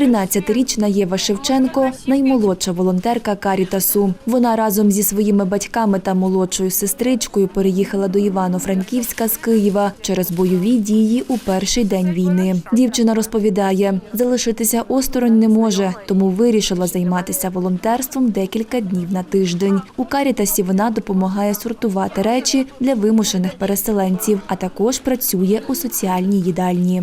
13-річна Єва Шевченко наймолодша волонтерка Карітасу. Вона разом зі своїми батьками та молодшою сестричкою переїхала до Івано-Франківська з Києва через бойові дії у перший день війни. Дівчина розповідає, залишитися осторонь не може, тому вирішила займатися волонтерством декілька днів на тиждень. У Карітасі вона допомагає сортувати речі для вимушених переселенців, а також працює у соціальній їдальні.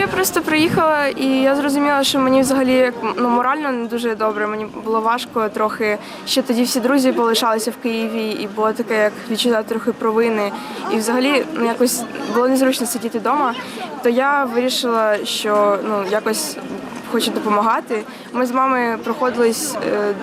Я просто приїхала і я зрозуміла, що мені взагалі ну, морально не дуже добре. Мені було важко трохи. Ще тоді всі друзі полишалися в Києві, і було таке, як відчуття трохи провини. І взагалі ну, якось було незручно сидіти вдома. То я вирішила, що ну якось. Хочу допомагати. Ми з мамою проходились, е,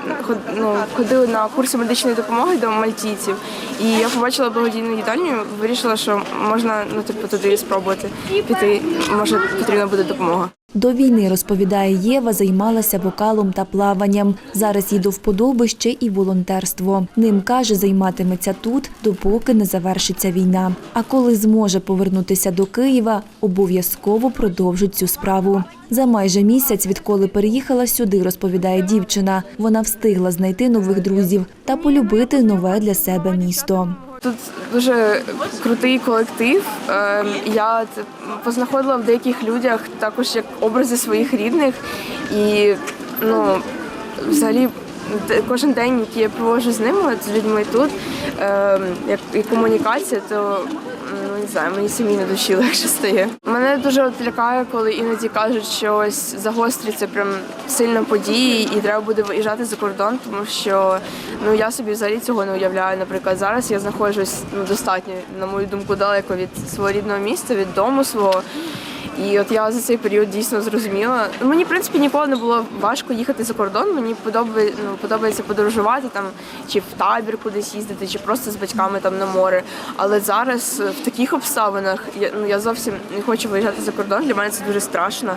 ну, ходили на курси медичної допомоги до мальтійців. І я побачила благодійну їдальню, вирішила, що можна ну, типу, туди спробувати піти. Може, потрібна буде допомога. До війни, розповідає Єва, займалася вокалом та плаванням. Зараз їй до вподоби ще і волонтерство. Ним, каже, займатиметься тут, допоки не завершиться війна. А коли зможе повернутися до Києва, обов'язково продовжить цю справу. За майже місяць, відколи переїхала сюди, розповідає дівчина, вона встигла знайти нових друзів та полюбити нове для себе місто. Тут дуже крутий колектив. Ем, Я познаходила в деяких людях також як образи своїх рідних. І ну, взагалі кожен день, який я проводжу з ними, от, з людьми тут, ем, як і комунікація, то ну не знаю, мені самі на душі легше стає. Мене дуже от лякає, коли іноді кажуть, що ось загостряться прям сильно події, і треба буде виїжджати за кордон, тому що ну я собі взагалі цього не уявляю. Наприклад, зараз я знаходжусь ну, достатньо, на мою думку, далеко від свого рідного міста, від дому свого. І от я за цей період дійсно зрозуміла. Мені в принципі ніколи не було важко їхати за кордон. Мені подобає, ну, подобається подорожувати там, чи в табір кудись їздити, чи просто з батьками там на море. Але зараз е, в таких обставинах я ну я зовсім не хочу виїжджати за кордон. Для мене це дуже страшно.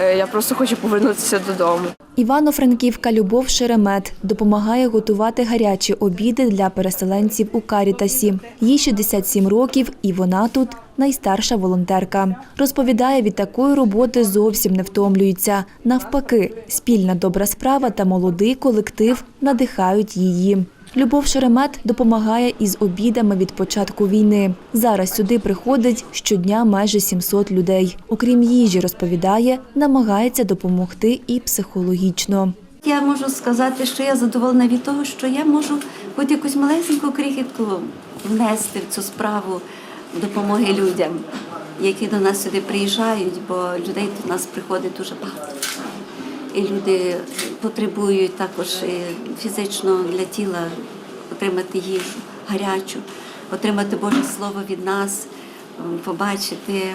Е, Я просто хочу повернутися додому. Івано-Франківка Любов Шеремет допомагає готувати гарячі обіди для переселенців у Карітасі. Їй 67 років, і вона тут найстарша волонтерка. Розповідає, від такої роботи зовсім не втомлюється. Навпаки, спільна добра справа та молодий колектив надихають її. Любов Шеремет допомагає із обідами від початку війни. Зараз сюди приходить щодня майже 700 людей. Окрім їжі, розповідає, намагається допомогти і психологічно. Я можу сказати, що я задоволена від того, що я можу хоч якусь малесеньку крихітку внести в цю справу допомоги людям, які до нас сюди приїжджають, бо людей до нас приходить дуже багато. І люди потребують також фізично для тіла отримати їжу гарячу, отримати Боже Слово від нас, побачити,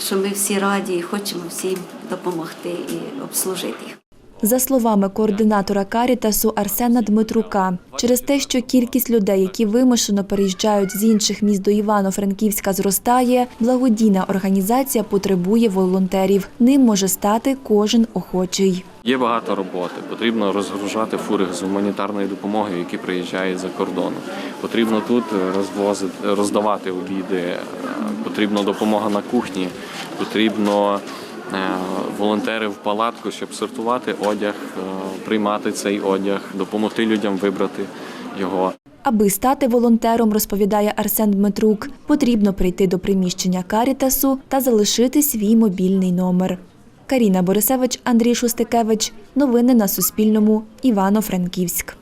що ми всі раді і хочемо всім допомогти і обслужити їх. За словами координатора Карітасу Арсена Дмитрука, через те, що кількість людей, які вимушено переїжджають з інших міст до Івано-Франківська, зростає, благодійна організація потребує волонтерів. Ним може стати кожен охочий. Є багато роботи. Потрібно розгружати фури з гуманітарної допомоги, які приїжджають за кордону. Потрібно тут розвозити, роздавати обіди. е, Потрібна допомога на кухні. Потрібно е, волонтери в палатку, щоб сортувати одяг, е, приймати цей одяг, допомогти людям вибрати його. Аби стати волонтером, розповідає Арсен Дмитрук, потрібно прийти до приміщення Карітасу та залишити свій мобільний номер. Каріна Борисевич, Андрій Шустикевич. Новини на Суспільному. Івано-Франківськ.